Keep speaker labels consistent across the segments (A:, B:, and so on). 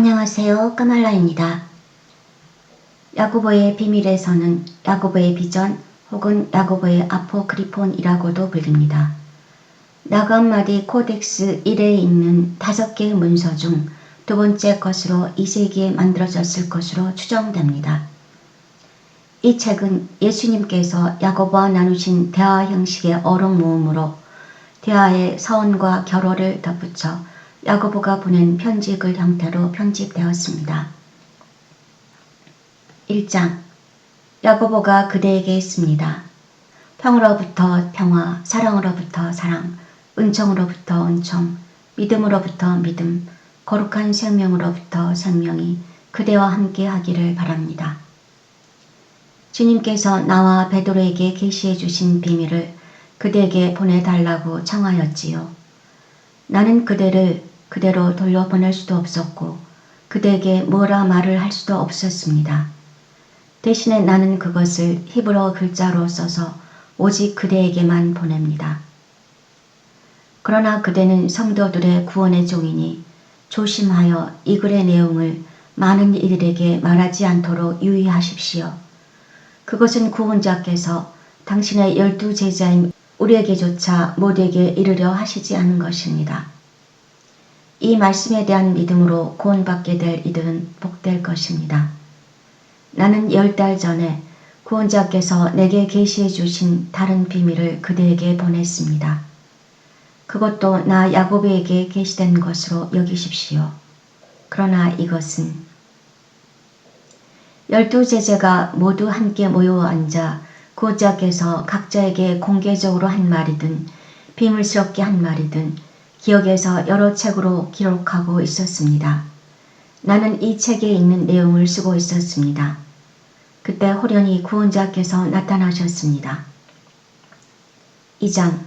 A: 안녕하세요. 까말라입니다. 야고보의 비밀에서는 야고보의 비전 혹은 야고보의 아포크리폰이라고도 불립니다. 나감마디 코덱스 1에 있는 다섯 개의 문서 중 두 번째 것으로 이 세기에 만들어졌을 것으로 추정됩니다. 이 책은 예수님께서 야고보와 나누신 대화 형식의 어록 모음으로 대화의 서원과 결어를 덧붙여 야고보가 보낸 편지글 형태로 편집되었습니다. 1장 야고보가 그대에게 있습니다. 평으로부터 평화, 사랑으로부터 사랑, 은총으로부터 은총, 믿음으로부터 믿음, 거룩한 생명으로부터 생명이 그대와 함께 하기를 바랍니다. 주님께서 나와 베드로에게 계시해 주신 비밀을 그대에게 보내달라고 청하였지요. 나는 그대를 그대로 돌려보낼 수도 없었고 그대에게 뭐라 말을 할 수도 없었습니다. 대신에 나는 그것을 히브리어 글자로 써서 오직 그대에게만 보냅니다. 그러나 그대는 성도들의 구원의 종이니 조심하여 이 글의 내용을 많은 이들에게 말하지 않도록 유의하십시오. 그것은 구원자께서 당신의 열두 제자인 우리에게조차 모두에게 이르려 하시지 않은 것입니다. 이 말씀에 대한 믿음으로 구원받게 될 이들은 복될 것입니다. 나는 열 달 전에 구원자께서 내게 계시해 주신 다른 비밀을 그대에게 보냈습니다. 그것도 나 야곱에게 계시된 것으로 여기십시오. 그러나 이것은 열두 제자가 모두 함께 모여 앉아 구원자께서 각자에게 공개적으로 한 말이든 비밀스럽게 한 말이든 기억에서 여러 책으로 기록하고 있었습니다. 나는 이 책에 있는 내용을 쓰고 있었습니다. 그때 호련히 구원자께서 나타나셨습니다. 2장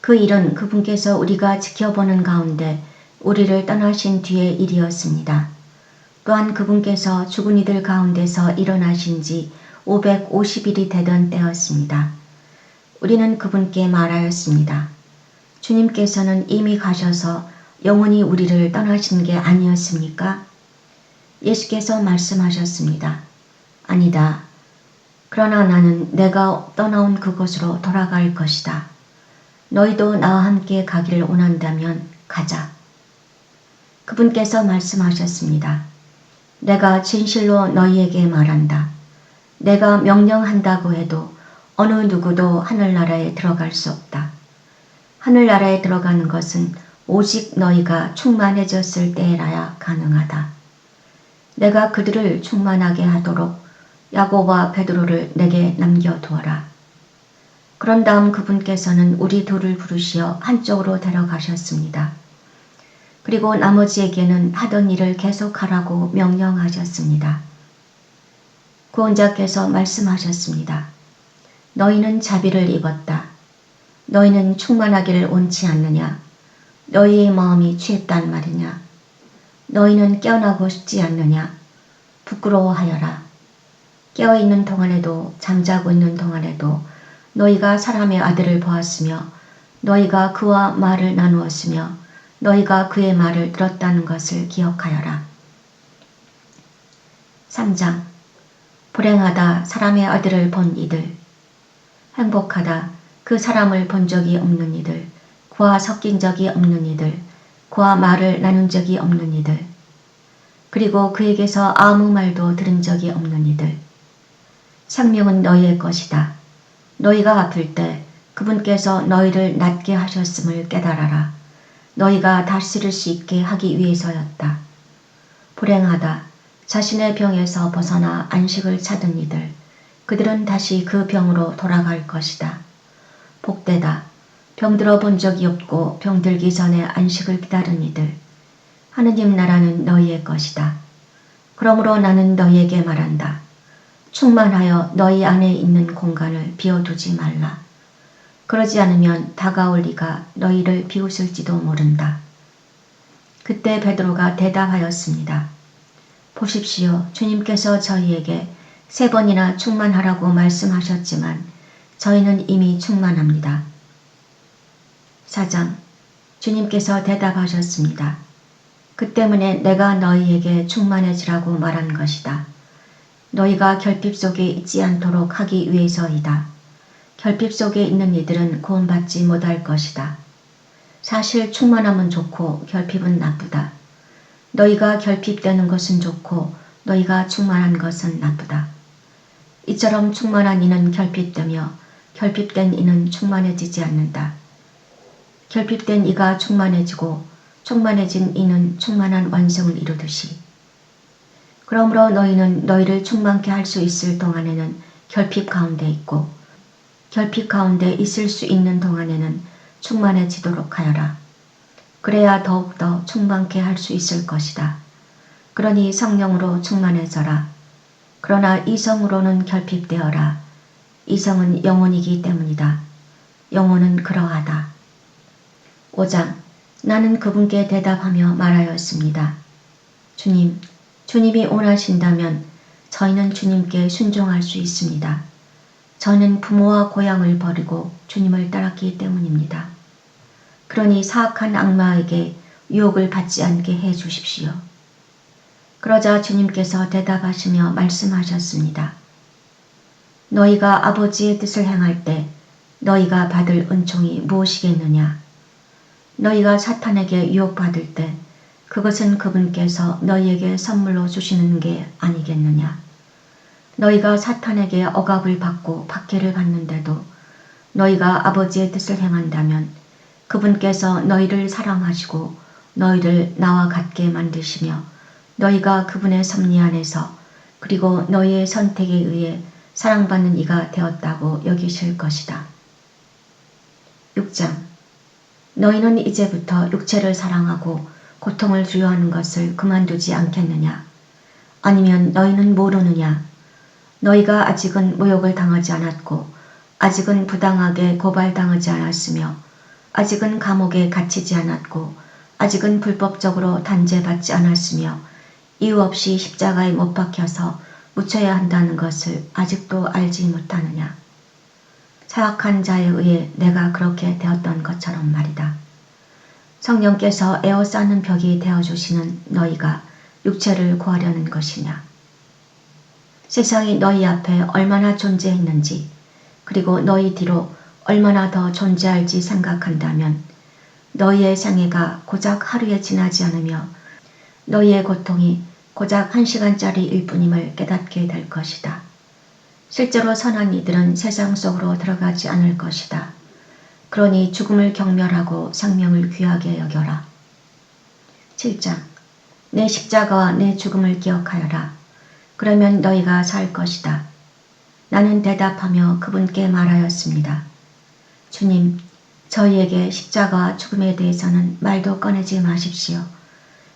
A: 그 일은 그분께서 우리가 지켜보는 가운데 우리를 떠나신 뒤의 일이었습니다. 또한 그분께서 죽은 이들 가운데서 일어나신 지 550일이 되던 때였습니다. 우리는 그분께 말하였습니다. 주님께서는 이미 가셔서 영원히 우리를 떠나신 게 아니었습니까? 예수께서 말씀하셨습니다. 아니다. 그러나 나는 내가 떠나온 그곳으로 돌아갈 것이다. 너희도 나와 함께 가기를 원한다면 가자. 그분께서 말씀하셨습니다. 내가 진실로 너희에게 말한다. 내가 명령한다고 해도 어느 누구도 하늘나라에 들어갈 수 없다. 하늘나라에 들어가는 것은 오직 너희가 충만해졌을 때라야 가능하다. 내가 그들을 충만하게 하도록 야고와 베드로를 내게 남겨두어라. 그런 다음 그분께서는 우리 둘을 부르시어 한쪽으로 데려가셨습니다. 그리고 나머지에게는 하던 일을 계속하라고 명령하셨습니다. 구원자께서 말씀하셨습니다. 너희는 자비를 입었다. 너희는 충만하기를 원치 않느냐? 너희의 마음이 취했단 말이냐? 너희는 깨어나고 싶지 않느냐? 부끄러워하여라. 깨어있는 동안에도 잠자고 있는 동안에도 너희가 사람의 아들을 보았으며 너희가 그와 말을 나누었으며 너희가 그의 말을 들었다는 것을 기억하여라. 3장 불행하다 사람의 아들을 본 이들 행복하다 그 사람을 본 적이 없는 이들, 그와 섞인 적이 없는 이들, 그와 말을 나눈 적이 없는 이들, 그리고 그에게서 아무 말도 들은 적이 없는 이들. 생명은 너희의 것이다. 너희가 아플 때 그분께서 너희를 낫게 하셨음을 깨달아라. 너희가 다스릴 수 있게 하기 위해서였다. 불행하다. 자신의 병에서 벗어나 안식을 찾은 이들. 그들은 다시 그 병으로 돌아갈 것이다. 복되다. 병들어 본 적이 없고 병들기 전에 안식을 기다린 이들. 하느님 나라는 너희의 것이다. 그러므로 나는 너희에게 말한다. 충만하여 너희 안에 있는 공간을 비워두지 말라. 그러지 않으면 다가올 이가 너희를 비웃을지도 모른다. 그때 베드로가 대답하였습니다. 보십시오. 주님께서 저희에게 세 번이나 충만하라고 말씀하셨지만 저희는 이미 충만합니다. 4장 주님께서 대답하셨습니다. 그 때문에 내가 너희에게 충만해지라고 말한 것이다. 너희가 결핍 속에 있지 않도록 하기 위해서이다. 결핍 속에 있는 이들은 구원받지 못할 것이다. 사실 충만함은 좋고 결핍은 나쁘다. 너희가 결핍되는 것은 좋고 너희가 충만한 것은 나쁘다. 이처럼 충만한 이는 결핍되며 결핍된 이는 충만해지지 않는다. 결핍된 이가 충만해지고 충만해진 이는 충만한 완성을 이루듯이 그러므로 너희는 너희를 충만케 할 수 있을 동안에는 결핍 가운데 있고 결핍 가운데 있을 수 있는 동안에는 충만해지도록 하여라. 그래야 더욱더 충만케 할 수 있을 것이다. 그러니 성령으로 충만해져라. 그러나 이성으로는 결핍되어라. 이성은 영혼이기 때문이다. 영혼은 그러하다. 5장 나는 그분께 대답하며 말하였습니다. 주님, 주님이 원하신다면 저희는 주님께 순종할 수 있습니다. 저는 부모와 고향을 버리고 주님을 따랐기 때문입니다. 그러니 사악한 악마에게 유혹을 받지 않게 해 주십시오. 그러자 주님께서 대답하시며 말씀하셨습니다. 너희가 아버지의 뜻을 행할 때 너희가 받을 은총이 무엇이겠느냐? 너희가 사탄에게 유혹받을 때 그것은 그분께서 너희에게 선물로 주시는 게 아니겠느냐. 너희가 사탄에게 억압을 받고 박해를 받는데도 너희가 아버지의 뜻을 행한다면 그분께서 너희를 사랑하시고 너희를 나와 같게 만드시며 너희가 그분의 섭리 안에서 그리고 너희의 선택에 의해 사랑받는 이가 되었다고 여기실 것이다. 6장 너희는 이제부터 육체를 사랑하고 고통을 두려워하는 것을 그만두지 않겠느냐? 아니면 너희는 모르느냐? 너희가 아직은 모욕을 당하지 않았고 아직은 부당하게 고발당하지 않았으며 아직은 감옥에 갇히지 않았고 아직은 불법적으로 단죄받지 않았으며 이유 없이 십자가에 못 박혀서 묻혀야 한다는 것을 아직도 알지 못하느냐? 사악한 자에 의해 내가 그렇게 되었던 것처럼 말이다. 성령께서 에어싸는 벽이 되어주시는 너희가 육체를 구하려는 것이냐. 세상이 너희 앞에 얼마나 존재했는지 그리고 너희 뒤로 얼마나 더 존재할지 생각한다면 너희의 생애가 고작 하루에 지나지 않으며 너희의 고통이 고작 한 시간짜리 일 뿐임을 깨닫게 될 것이다. 실제로 선한 이들은 세상 속으로 들어가지 않을 것이다. 그러니 죽음을 경멸하고 생명을 귀하게 여겨라. 7장 내 십자가와 내 죽음을 기억하여라. 그러면 너희가 살 것이다. 나는 대답하며 그분께 말하였습니다. 주님, 저희에게 십자가와 죽음에 대해서는 말도 꺼내지 마십시오.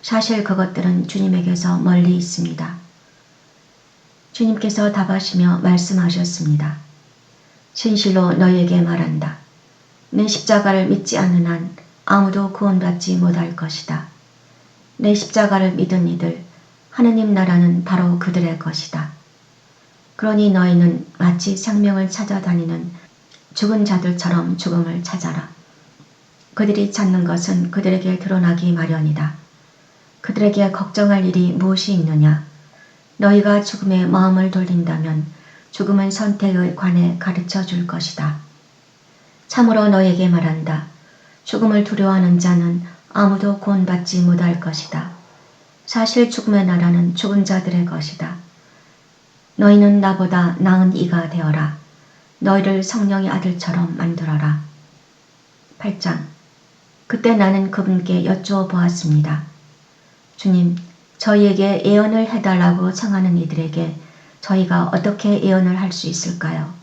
A: 사실 그것들은 주님에게서 멀리 있습니다. 주님께서 답하시며 말씀하셨습니다. 진실로 너희에게 말한다. 내 십자가를 믿지 않는 한 아무도 구원받지 못할 것이다. 내 십자가를 믿은 이들, 하느님 나라는 바로 그들의 것이다. 그러니 너희는 마치 생명을 찾아다니는 죽은 자들처럼 죽음을 찾아라. 그들이 찾는 것은 그들에게 드러나기 마련이다. 그들에게 걱정할 일이 무엇이 있느냐? 너희가 죽음에 마음을 돌린다면 죽음은 선택에 관해 가르쳐 줄 것이다. 참으로 너에게 말한다. 죽음을 두려워하는 자는 아무도 구원받지 못할 것이다. 사실 죽음의 나라는 죽은 자들의 것이다. 너희는 나보다 나은 이가 되어라. 너희를 성령의 아들처럼 만들어라. 8장 그때 나는 그분께 여쭈어 보았습니다. 주님, 저희에게 예언을 해달라고 청하는 이들에게 저희가 어떻게 예언을 할 수 있을까요?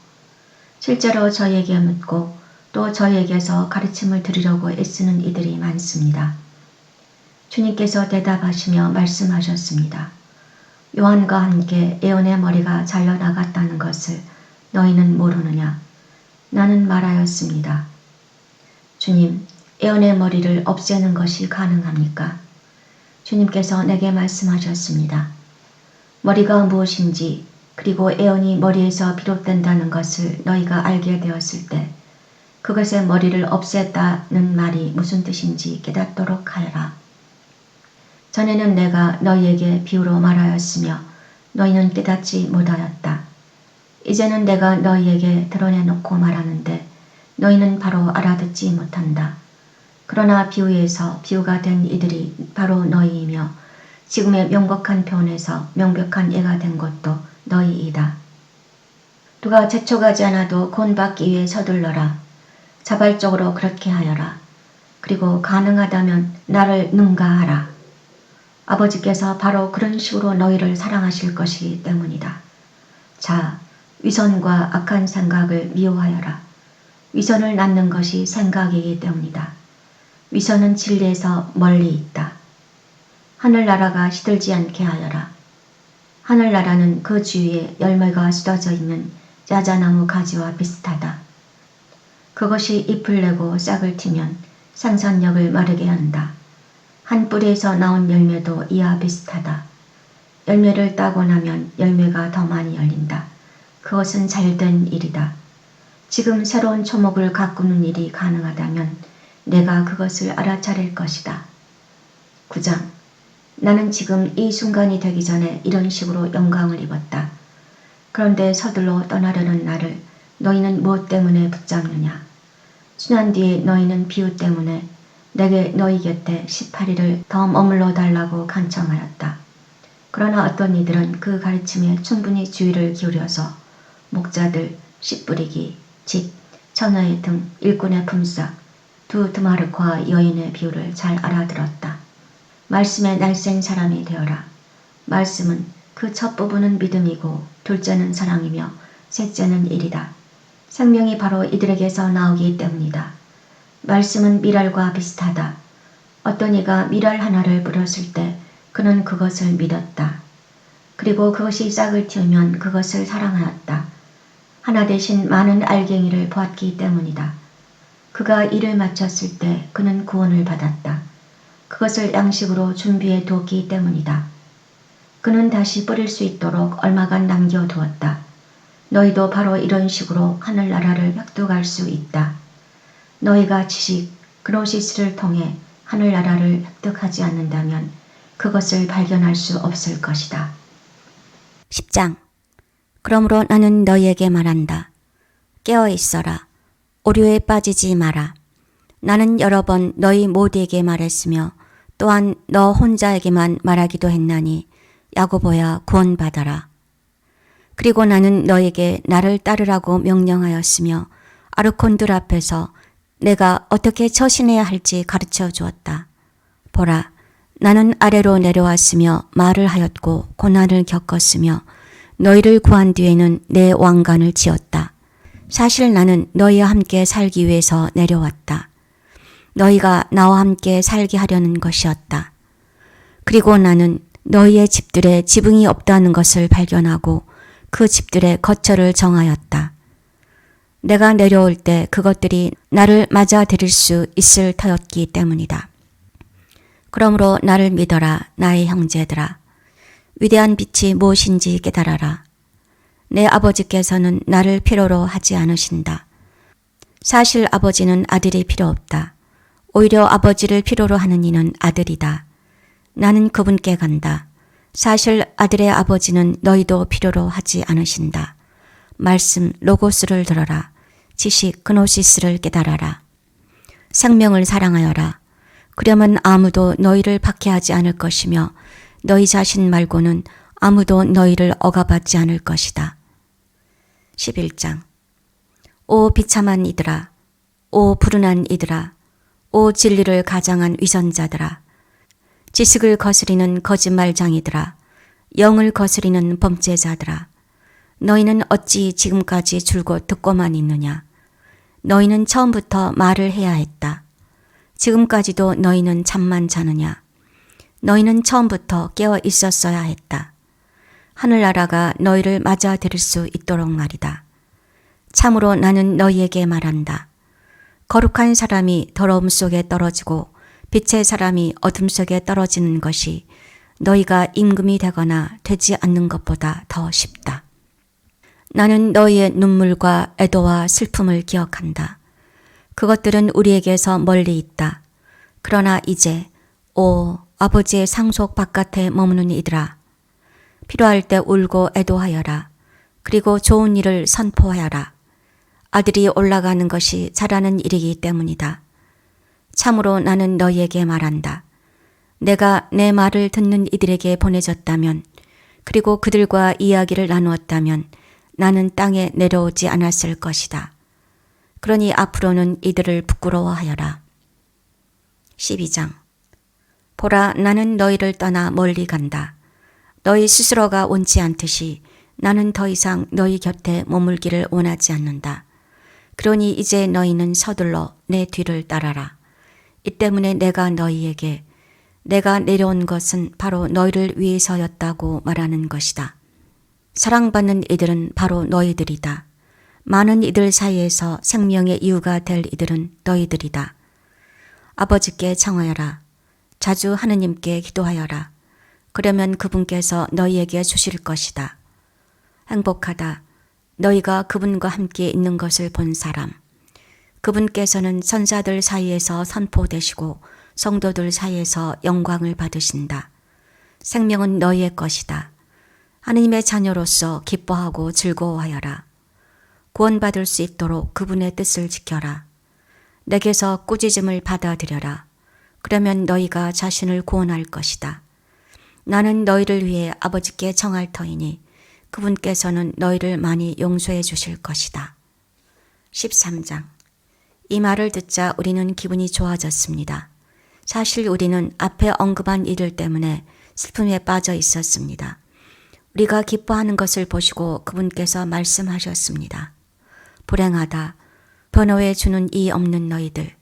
A: 실제로 저희에게 묻고 또 저희에게서 가르침을 드리려고 애쓰는 이들이 많습니다. 주님께서 대답하시며 말씀하셨습니다. 요한과 함께 예언의 머리가 잘려나갔다는 것을 너희는 모르느냐? 나는 말하였습니다. 주님, 예언의 머리를 없애는 것이 가능합니까? 주님께서 내게 말씀하셨습니다. 머리가 무엇인지 그리고 애언이 머리에서 비롯된다는 것을 너희가 알게 되었을 때 그것의 머리를 없앴다는 말이 무슨 뜻인지 깨닫도록 하여라. 전에는 내가 너희에게 비유로 말하였으며 너희는 깨닫지 못하였다. 이제는 내가 너희에게 드러내놓고 말하는데 너희는 바로 알아듣지 못한다. 그러나 비유에서 비유가 된 이들이 바로 너희이며 지금의 명백한 표현에서 명백한 예가 된 것도 너희이다. 누가 재촉하지 않아도 곤받기 위해 서둘러라. 자발적으로 그렇게 하여라. 그리고 가능하다면 나를 능가하라. 아버지께서 바로 그런 식으로 너희를 사랑하실 것이기 때문이다. 자, 위선과 악한 생각을 미워하여라. 위선을 낳는 것이 생각이기 때문이다. 위선은 진리에서 멀리 있다. 하늘나라가 시들지 않게 하여라. 하늘나라는 그 주위에 열매가 쏟아져 있는 야자나무 가지와 비슷하다. 그것이 잎을 내고 싹을 튀면 생산력을 마르게 한다. 한 뿌리에서 나온 열매도 이와 비슷하다. 열매를 따고 나면 열매가 더 많이 열린다. 그것은 잘된 일이다. 지금 새로운 초목을 가꾸는 일이 가능하다면 내가 그것을 알아차릴 것이다. 9장 나는 지금 이 순간이 되기 전에 이런 식으로 영광을 입었다. 그런데 서둘러 떠나려는 나를 너희는 무엇 때문에 붙잡느냐? 수년 뒤에 너희는 비유 때문에 내게 너희 곁에 18일을 더 머물러 달라고 간청하였다. 그러나 어떤 이들은 그 가르침에 충분히 주의를 기울여서 목자들, 씨 뿌리기, 집, 처녀의 등 일꾼의 품삯, 두 드마르코와 여인의 비유를 잘 알아들었다. 말씀에 날쌘 사람이 되어라. 말씀은 그 첫 부분은 믿음이고 둘째는 사랑이며 셋째는 일이다. 생명이 바로 이들에게서 나오기 때문이다. 말씀은 미랄과 비슷하다. 어떤 이가 미랄 하나를 뿌렸을 때 그는 그것을 믿었다. 그리고 그것이 싹을 틔우면 그것을 사랑하였다. 하나 대신 많은 알갱이를 보았기 때문이다. 그가 일을 마쳤을 때 그는 구원을 받았다. 그것을 양식으로 준비해 두었기 때문이다. 그는 다시 뿌릴 수 있도록 얼마간 남겨두었다. 너희도 바로 이런 식으로 하늘나라를 획득할 수 있다. 너희가 지식, 그노시스를 통해 하늘나라를 획득하지 않는다면 그것을 발견할 수 없을 것이다.
B: 10장 그러므로 나는 너희에게 말한다. 깨어 있어라. 오류에 빠지지 마라. 나는 여러 번 너희 모두에게 말했으며 또한 너 혼자에게만 말하기도 했나니 야고보야 구원받아라. 그리고 나는 너에게 나를 따르라고 명령하였으며 아르콘들 앞에서 내가 어떻게 처신해야 할지 가르쳐 주었다. 보라, 나는 아래로 내려왔으며 말을 하였고 고난을 겪었으며 너희를 구한 뒤에는 내 왕관을 지었다. 사실 나는 너희와 함께 살기 위해서 내려왔다. 너희가 나와 함께 살게 하려는 것이었다. 그리고 나는 너희의 집들에 지붕이 없다는 것을 발견하고 그 집들의 거처를 정하였다. 내가 내려올 때 그것들이 나를 맞아들일 수 있을 터였기 때문이다. 그러므로 나를 믿어라, 나의 형제들아. 위대한 빛이 무엇인지 깨달아라. 내 아버지께서는 나를 필요로 하지 않으신다. 사실 아버지는 아들이 필요 없다. 오히려 아버지를 필요로 하는 이는 아들이다. 나는 그분께 간다. 사실 아들의 아버지는 너희도 필요로 하지 않으신다. 말씀 로고스를 들어라. 지식 그노시스를 깨달아라. 생명을 사랑하여라. 그러면 아무도 너희를 박해하지 않을 것이며 너희 자신 말고는 아무도 너희를 억압하지 않을 것이다. 11장 오 비참한 이들아 오 불운한 이들아 오 진리를 가장한 위선자들아 지식을 거스리는 거짓말장이들아 영을 거스리는 범죄자들아 너희는 어찌 지금까지 줄곧 듣고만 있느냐 너희는 처음부터 말을 해야 했다. 지금까지도 너희는 잠만 자느냐? 너희는 처음부터 깨어 있었어야 했다. 하늘나라가 너희를 맞아들일 수 있도록 말이다. 참으로 나는 너희에게 말한다. 거룩한 사람이 더러움 속에 떨어지고 빛의 사람이 어둠 속에 떨어지는 것이 너희가 임금이 되거나 되지 않는 것보다 더 쉽다. 나는 너희의 눈물과 애도와 슬픔을 기억한다. 그것들은 우리에게서 멀리 있다. 그러나 이제 오 아버지의 상속 바깥에 머무는 이들아. 필요할 때 울고 애도하여라. 그리고 좋은 일을 선포하여라. 아들이 올라가는 것이 잘하는 일이기 때문이다. 참으로 나는 너희에게 말한다. 내가 내 말을 듣는 이들에게 보내졌다면, 그리고 그들과 이야기를 나누었다면, 나는 땅에 내려오지 않았을 것이다. 그러니 앞으로는 이들을 부끄러워하여라. 12장. 보라, 나는 너희를 떠나 멀리 간다. 너희 스스로가 원치 않듯이 나는 더 이상 너희 곁에 머물기를 원하지 않는다. 그러니 이제 너희는 서둘러 내 뒤를 따라라. 이 때문에 내가 너희에게 내가 내려온 것은 바로 너희를 위해서였다고 말하는 것이다. 사랑받는 이들은 바로 너희들이다. 많은 이들 사이에서 생명의 이유가 될 이들은 너희들이다. 아버지께 청하여라. 자주 하느님께 기도하여라. 그러면 그분께서 너희에게 주실 것이다. 행복하다. 너희가 그분과 함께 있는 것을 본 사람. 그분께서는 선사들 사이에서 선포되시고 성도들 사이에서 영광을 받으신다. 생명은 너희의 것이다. 하느님의 자녀로서 기뻐하고 즐거워하여라. 구원받을 수 있도록 그분의 뜻을 지켜라. 내게서 꾸짖음을 받아들여라. 그러면 너희가 자신을 구원할 것이다. 나는 너희를 위해 아버지께 청할 터이니 그분께서는 너희를 많이 용서해 주실 것이다. 13장. 이 말을 듣자 우리는 기분이 좋아졌습니다. 사실 우리는 앞에 언급한 일들 때문에 슬픔에 빠져 있었습니다. 우리가 기뻐하는 것을 보시고 그분께서 말씀하셨습니다. 불행하다. 번호해 주는 이 없는 너희들.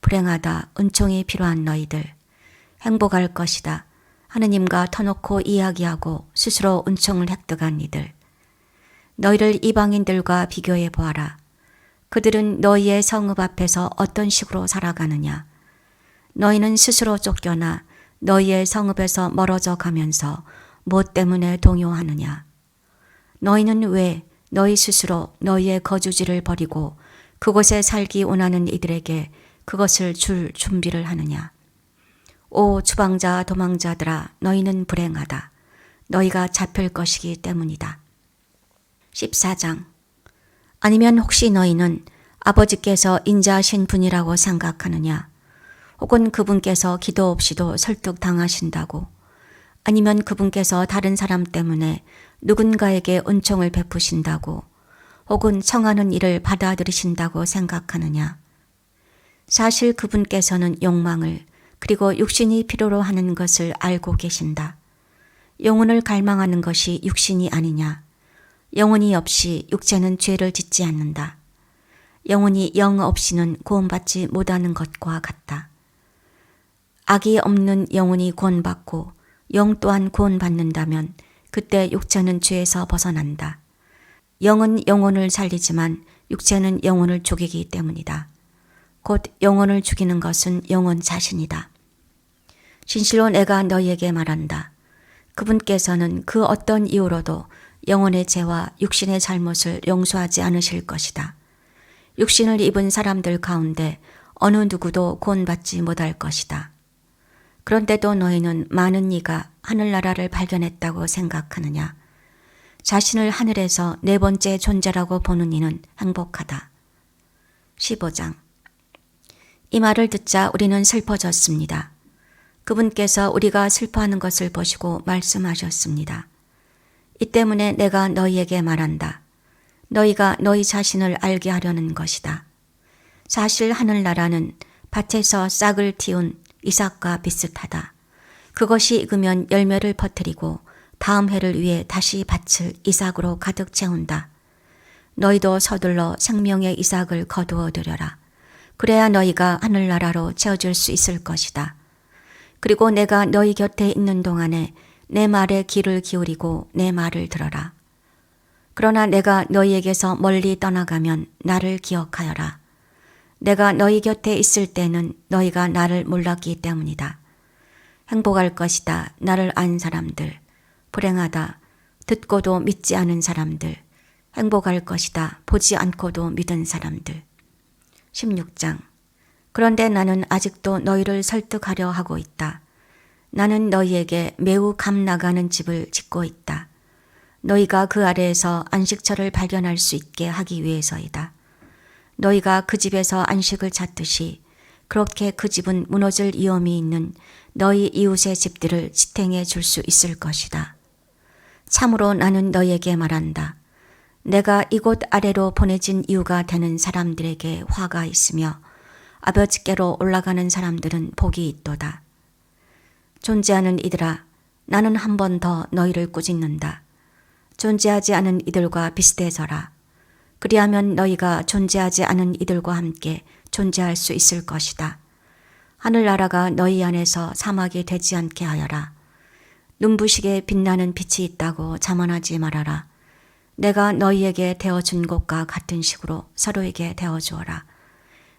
B: 불행하다. 은총이 필요한 너희들. 행복할 것이다. 하느님과 터놓고 이야기하고 스스로 은총을 획득한 이들. 너희를 이방인들과 비교해 보아라. 그들은 너희의 성읍 앞에서 어떤 식으로 살아가느냐. 너희는 스스로 쫓겨나 너희의 성읍에서 멀어져 가면서 뭐 때문에 동요하느냐. 너희는 왜 너희 스스로 너희의 거주지를 버리고 그곳에 살기 원하는 이들에게 그것을 줄 준비를 하느냐. 오 주방자 도망자들아 너희는 불행하다. 너희가 잡힐 것이기 때문이다. 14장 아니면 혹시 너희는 아버지께서 인자하신 분이라고 생각하느냐? 혹은 그분께서 기도 없이도 설득당하신다고? 아니면 그분께서 다른 사람 때문에 누군가에게 은총을 베푸신다고? 혹은 청하는 일을 받아들이신다고 생각하느냐? 사실 그분께서는 욕망을 그리고 육신이 필요로 하는 것을 알고 계신다. 영혼을 갈망하는 것이 육신이 아니냐. 영혼이 없이 육체는 죄를 짓지 않는다. 영혼이 영 없이는 구원받지 못하는 것과 같다. 악이 없는 영혼이 구원받고 영 또한 구원받는다면 그때 육체는 죄에서 벗어난다. 영은 영혼을 살리지만 육체는 영혼을 죽이기 때문이다. 곧 영혼을 죽이는 것은 영혼 자신이다. 진실로 내가 너희에게 말한다. 그분께서는 그 어떤 이유로도 영혼의 죄와 육신의 잘못을 용서하지 않으실 것이다. 육신을 입은 사람들 가운데 어느 누구도 구원받지 못할 것이다. 그런데도 너희는 많은 이가 하늘나라를 발견했다고 생각하느냐? 자신을 하늘에서 네 번째 존재라고 보는 이는 행복하다. 15장 이 말을 듣자 우리는 슬퍼졌습니다. 그분께서 우리가 슬퍼하는 것을 보시고 말씀하셨습니다. 이 때문에 내가 너희에게 말한다. 너희가 너희 자신을 알게 하려는 것이다. 사실 하늘나라는 밭에서 싹을 틔운 이삭과 비슷하다. 그것이 익으면 열매를 퍼뜨리고 다음 해를 위해 다시 밭을 이삭으로 가득 채운다. 너희도 서둘러 생명의 이삭을 거두어 들여라. 그래야 너희가 하늘나라로 채워줄 수 있을 것이다. 그리고 내가 너희 곁에 있는 동안에 내 말에 귀를 기울이고 내 말을 들어라. 그러나 내가 너희에게서 멀리 떠나가면 나를 기억하여라. 내가 너희 곁에 있을 때는 너희가 나를 몰랐기 때문이다. 행복할 것이다. 나를 안 사람들. 불행하다. 듣고도 믿지 않은 사람들. 행복할 것이다. 보지 않고도 믿은 사람들. 16장. 그런데 나는 아직도 너희를 설득하려 하고 있다. 나는 너희에게 매우 감 나가는 집을 짓고 있다. 너희가 그 아래에서 안식처를 발견할 수 있게 하기 위해서이다. 너희가 그 집에서 안식을 찾듯이 그렇게 그 집은 무너질 위험이 있는 너희 이웃의 집들을 지탱해 줄 수 있을 것이다. 참으로 나는 너희에게 말한다. 내가 이곳 아래로 보내진 이유가 되는 사람들에게 화가 있으며 아버지께로 올라가는 사람들은 복이 있도다. 존재하는 이들아, 나는 한 번 더 너희를 꾸짖는다. 존재하지 않은 이들과 비슷해져라. 그리하면 너희가 존재하지 않은 이들과 함께 존재할 수 있을 것이다. 하늘나라가 너희 안에서 사막이 되지 않게 하여라. 눈부시게 빛나는 빛이 있다고 자만하지 말아라. 내가 너희에게 되어준 것과 같은 식으로 서로에게 되어주어라.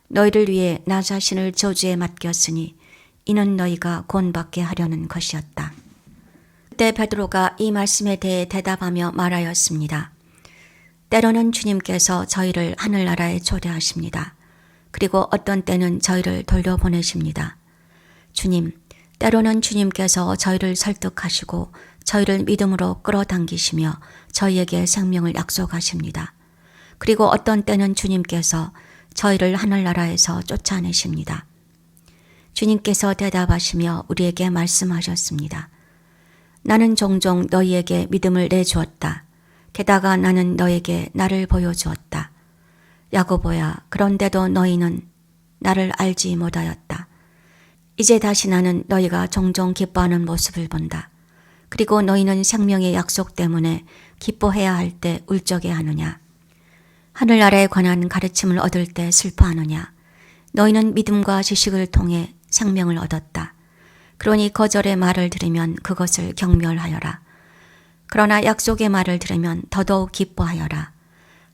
B: 너희를 위해 나 자신을 저주에 맡겼으니 이는 너희가 구원받게 하려는 것이었다. 그때 베드로가 이 말씀에 대해 대답하며 말하였습니다. 때로는 주님께서 저희를 하늘나라에 초대하십니다. 그리고 어떤 때는 저희를 돌려보내십니다. 주님, 때로는 주님께서 저희를 설득하시고 저희를 믿음으로 끌어당기시며 저희에게 생명을 약속하십니다. 그리고 어떤 때는 주님께서 저희를 하늘나라에서 쫓아내십니다. 주님께서 대답하시며 우리에게 말씀하셨습니다. 나는 종종 너희에게 믿음을 내주었다. 게다가 나는 너에게 나를 보여주었다. 야고보야, 그런데도 너희는 나를 알지 못하였다. 이제 다시 나는 너희가 종종 기뻐하는 모습을 본다. 그리고 너희는 생명의 약속 때문에 기뻐해야 할 때 울적해 하느냐. 하늘나라에 관한 가르침을 얻을 때 슬퍼하느냐. 너희는 믿음과 지식을 통해 생명을 얻었다. 그러니 거절의 말을 들으면 그것을 경멸하여라. 그러나 약속의 말을 들으면 더더욱 기뻐하여라.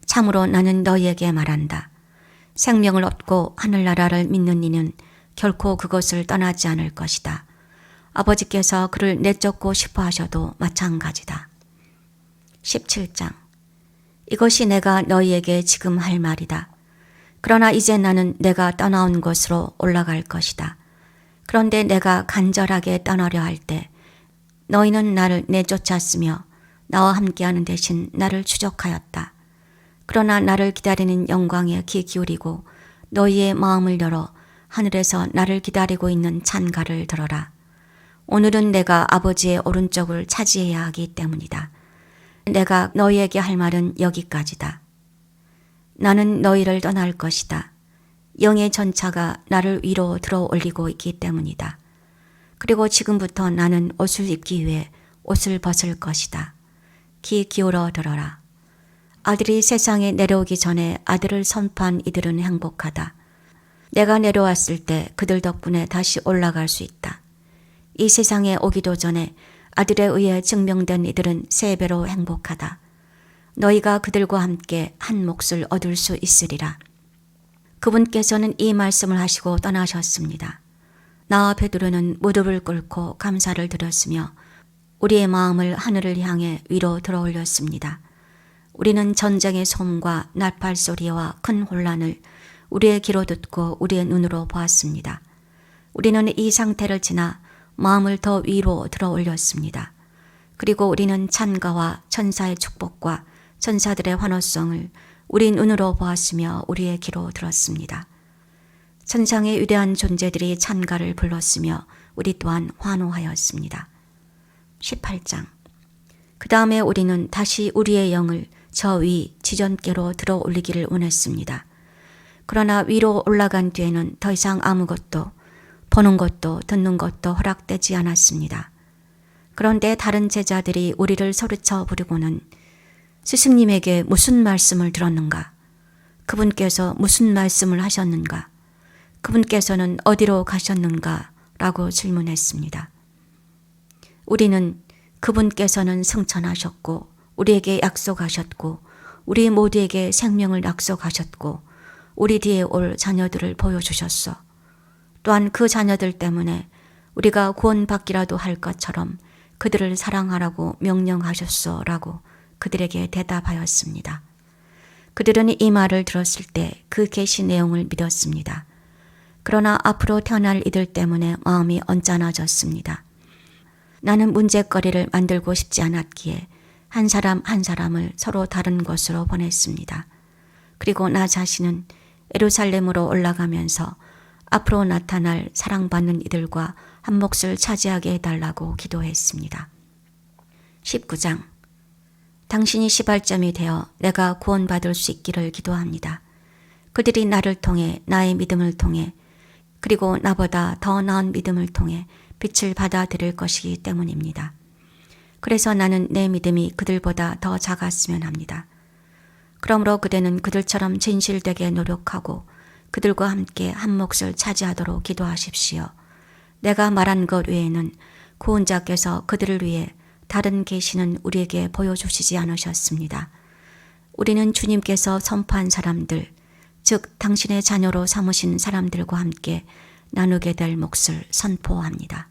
B: 참으로 나는 너희에게 말한다. 생명을 얻고 하늘나라를 믿는 이는 결코 그것을 떠나지 않을 것이다. 아버지께서 그를 내쫓고 싶어 하셔도 마찬가지다. 17장. 이것이 내가 너희에게 지금 할 말이다. 그러나 이제 나는 내가 떠나온 곳으로 올라갈 것이다. 그런데 내가 간절하게 떠나려 할 때 너희는 나를 내쫓았으며 나와 함께하는 대신 나를 추적하였다. 그러나 나를 기다리는 영광에 귀 기울이고 너희의 마음을 열어 하늘에서 나를 기다리고 있는 찬가를 들어라. 오늘은 내가 아버지의 오른쪽을 차지해야 하기 때문이다. 내가 너희에게 할 말은 여기까지다. 나는 너희를 떠날 것이다. 영의 전차가 나를 위로 들어 올리고 있기 때문이다. 그리고 지금부터 나는 옷을 입기 위해 옷을 벗을 것이다. 귀 기울어 들어라. 아들이 세상에 내려오기 전에 아들을 선포한 이들은 행복하다. 내가 내려왔을 때 그들 덕분에 다시 올라갈 수 있다. 이 세상에 오기도 전에 아들에 의해 증명된 이들은 세 배로 행복하다. 너희가 그들과 함께 한 몫을 얻을 수 있으리라. 그분께서는 이 말씀을 하시고 떠나셨습니다. 나와 베드로는 무릎을 꿇고 감사를 드렸으며 우리의 마음을 하늘을 향해 위로 들어 올렸습니다. 우리는 전쟁의 소음과 나팔 소리와 큰 혼란을 우리의 귀로 듣고 우리의 눈으로 보았습니다. 우리는 이 상태를 지나 마음을 더 위로 들어 올렸습니다. 그리고 우리는 찬가와 천사의 축복과 천사들의 환호성을 우리 눈으로 보았으며 우리의 귀로 들었습니다. 천상의 위대한 존재들이 찬가를 불렀으며 우리 또한 환호하였습니다. 18장 그 다음에 우리는 다시 우리의 영을 저 위 지전께로 들어 올리기를 원했습니다. 그러나 위로 올라간 뒤에는 더 이상 아무것도 보는 것도 듣는 것도 허락되지 않았습니다. 그런데 다른 제자들이 우리를 소리쳐 부르고는 스승님에게 무슨 말씀을 들었는가? 그분께서 무슨 말씀을 하셨는가? 그분께서는 어디로 가셨는가? 라고 질문했습니다. 우리는 그분께서는 승천하셨고, 우리에게 약속하셨고, 우리 모두에게 생명을 약속하셨고, 우리 뒤에 올 자녀들을 보여주셨어. 또한 그 자녀들 때문에 우리가 구원받기라도 할 것처럼 그들을 사랑하라고 명령하셨어. 라고 그들에게 대답하였습니다. 그들은 이 말을 들었을 때 그 계시 내용을 믿었습니다. 그러나 앞으로 태어날 이들 때문에 마음이 언짢아졌습니다. 나는 문제거리를 만들고 싶지 않았기에 한 사람 한 사람을 서로 다른 곳으로 보냈습니다. 그리고 나 자신은 에루살렘으로 올라가면서 앞으로 나타날 사랑받는 이들과 한 몫을 차지하게 해달라고 기도했습니다. 19장 당신이 시발점이 되어 내가 구원받을 수 있기를 기도합니다. 그들이 나를 통해 나의 믿음을 통해 그리고 나보다 더 나은 믿음을 통해 빛을 받아들일 것이기 때문입니다. 그래서 나는 내 믿음이 그들보다 더 작았으면 합니다. 그러므로 그대는 그들처럼 진실되게 노력하고 그들과 함께 한 몫을 차지하도록 기도하십시오. 내가 말한 것 외에는 구원자께서 그들을 위해 다른 계시는 우리에게 보여주시지 않으셨습니다. 우리는 주님께서 선포한 사람들, 즉 당신의 자녀로 삼으신 사람들과 함께 나누게 될 몫을 선포합니다.